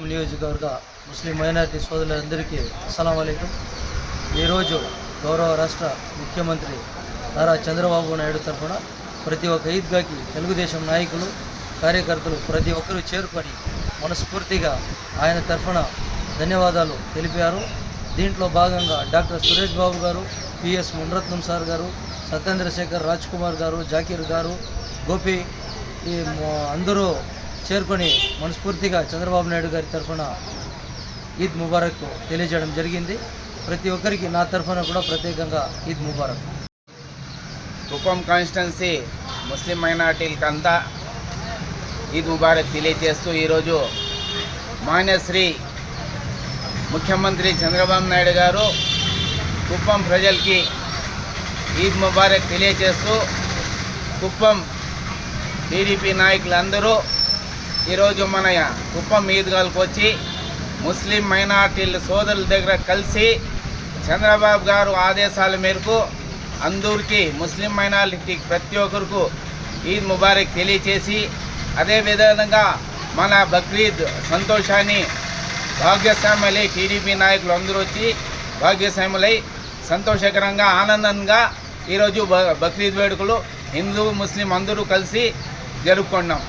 కుప్పం నియోజకవర్గ ముస్లిం మైనారిటీ సోదరులందరికీ అస్సలం అయికం ఈరోజు గౌరవ రాష్ట్ర ముఖ్యమంత్రి నారా చంద్రబాబు నాయుడు తరఫున ప్రతి ఒక్క ఈద్గాకి తెలుగుదేశం నాయకులు కార్యకర్తలు ప్రతి ఒక్కరూ చేరుకొని మనస్ఫూర్తిగా ఆయన తరఫున ధన్యవాదాలు తెలిపారు. దీంట్లో భాగంగా డాక్టర్ సురేష్ బాబు గారు పిఎస్ మునరత్నం సార్ గారు సత్యేంద్రశేఖర్ రాజ్ కుమార్ గారు జాకీర్ గారు గోపి ఈ అందరూ చేరుకొని మనస్ఫూర్తిగా చంద్రబాబు నాయుడు గారి తరఫున ఈద్ ముబారక్ తెలియజేయడం జరిగింది. ప్రతి ఒక్కరికి నా తరఫున కూడా ప్రత్యేకంగా ఈద్ ముబారక్. కుప్పం కాన్స్టిట్యున్సీ ముస్లిం మైనార్టీలకంతా ఈద్ ముబారక్ తెలియజేస్తూ ఈరోజు మాన్యశ్రీ ముఖ్యమంత్రి చంద్రబాబు నాయుడు గారు కుప్పం ప్రజలకి ఈద్ ముబారక్ తెలియజేస్తూ కుప్పం టీడీపీ నాయకులందరూ ఈరోజు మన కుప్పం మీదుగాలకు వచ్చి ముస్లిం మైనార్టీల సోదరుల దగ్గర కలిసి చంద్రబాబు గారు ఆదేశాల మేరకు అందరికీ ముస్లిం మైనారిటీ ప్రతి ఒక్కరికి ఈద్ ముబారక్ తెలియచేసి అదేవిధంగా మన బక్రీద్ సంతోషాన్ని భాగ్యస్వాములై టీడీపీ నాయకులు అందరూ వచ్చి భాగ్యస్వాములై సంతోషకరంగా ఆనందంగా ఈరోజు బ- బక్రీద్ వేడుకలు హిందూ ముస్లిం అందరూ కలిసి జరుపుకున్నాం.